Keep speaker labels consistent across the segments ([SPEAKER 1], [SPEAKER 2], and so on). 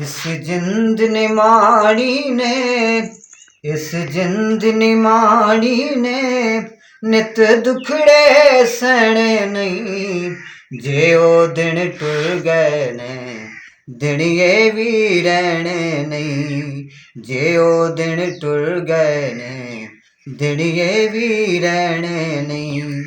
[SPEAKER 1] ਇਸ ਜਿੰਦ ਨੇ ਮਾੜੀ ਨੇ, ਇਸ ਜਿੰਦ ਨੇ ਮਾੜੀ ਨੇ, ਨਿਤ ਦੁਖੜੇ ਸਹਿਣੇ ਨਹੀਂ। ਜੇ ਉਹ ਦਿਨ ਟੁਰ ਗਏ ਨੇ, ਦਿਨ ਇਹ ਵੀ ਰਹਿਣੇ ਨਹੀਂ। ਜੇ ਉਹ ਦਿਨ ਟੁਰ ਗਏ ਨੇ, ਦਿਨ ਇਹ ਵੀ ਰਹਿਣੇ ਨਹੀਂ।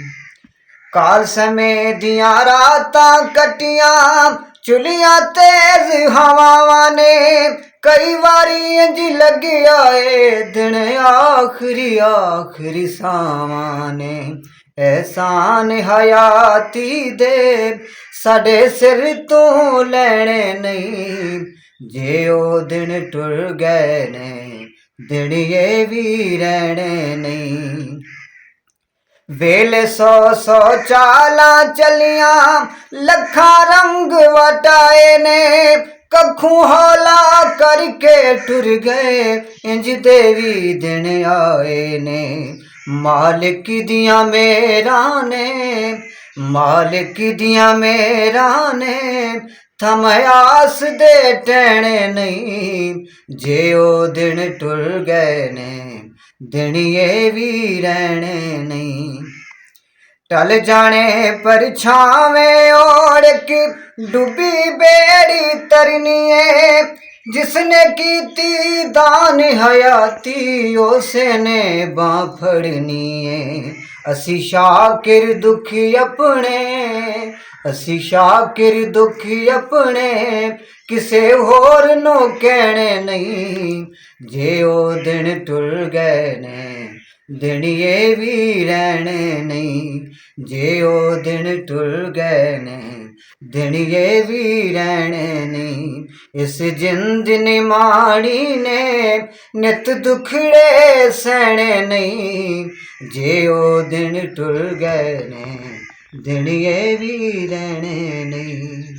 [SPEAKER 1] ਕਾਲ ਸਮੇਂ ਦੀਆਂ ਰਾਤਾਂ ਕਟੀਆਂ ਚੁਲੀਆਂ ਤੇਜ਼ ਹਵਾਵਾਂ ਨੇ ਕਈ ਵਾਰੀ ਇੰਜ ਲੱਗਿਆ ਏ ਦਿਨ ਆਖਰੀ ਆਖਰੀ ਸਾਵਾਂ ਨੇ। ਐਸਾਨ ਹਯਾਤੀ ਦੇ ਸਾਡੇ ਸਿਰ ਤੋਂ ਲੈਣੇ ਨਹੀਂ, ਜੇ ਉਹ ਦਿਨ ਟੁਰ ਗਏ ਨੇ, ਦਿਨ ਇਹ ਵੀ ਰਹਿਣੇ ਨਹੀਂ। ਵੇਲੇ ਸੌ ਸੌ ਚਾਲਾਂ ਚਲੀਆਂ, ਲੱਖਾਂ ਰੰਗ ਵਟਾਏ ਨੇ, ਕੱਖੂ ਹੌਲਾ ਕਰਕੇ ਟੁਰ ਗਏ, ਇੰਜ ਦੇਵੀ ਦਿਨ ਆਏ ਨੇ। ਮਾਲਕ ਦੀਆਂ ਮੇਰਾ ਨੇ, ਮਾਲਿਕ ਦੀਆਂ ਮੇਰਾਂ ਨੇ ਥਮ ਆਸ ਦੇ ਟਹਿਣੇ ਨਹੀਂ, ਜੇ ਉਹ ਦਿਨ ਟੁਰ ਗਏ ਨੇ, ਦਿਨ ਇਹ ਵੀ ਰਹਿਣੇ ਨਹੀਂ। ਟਲ ਜਾਣੇ ਪਰਛਾਵੇਂ ਓੜ ਡੁੱਬੀ ਬੇੜੀ ਤਰਨੀ ਏ ਜਿਸਨੇ ਕੀਤੀ ਦਾਨ ਹਯਾਤੀ ਉਸੇ ਨੇ ਬਾਹ ਫੜਨੀ ਏ ਅਸੀਂ ਸ਼ਾਕਿਰ ਦੁਖੀ ਆਪਣੇ ਅਸੀਂ ਸ਼ਾਕਿਰ ਦੁਖੀ ਆਪਣੇ ਕਿਸੇ ਹੋਰ ਨੂੰ ਕਹਿਣੇ ਨਹੀਂ ਜੇ ਉਹ ਦਿਨ ਟੁਰ ਗਏ ਨੇ ਦਿਨ ਵੀ ਰਹਿਣੇ ਨਹੀਂ, ਜੇ ਉਹ ਦਿਨ ਟੁਰ ਗਏ ਨੇ। ਦਿਨ ਵੀ ਰਹਿਣੇ ਨਹੀਂ, ਇਸ ਜਿੰਦ ਨੇ ਮਾੜੀ ਨੇ, ਨਿਤ ਦੁਖੜੇ ਸਹਿਣੇ ਨਹੀਂ। ਜੇ ਉਹ ਦਿਨ ਟੁਰ ਗਏ ਨੇ ਦਿਨ ਵੀ ਰਹਿਣੇ ਨਹੀਂ।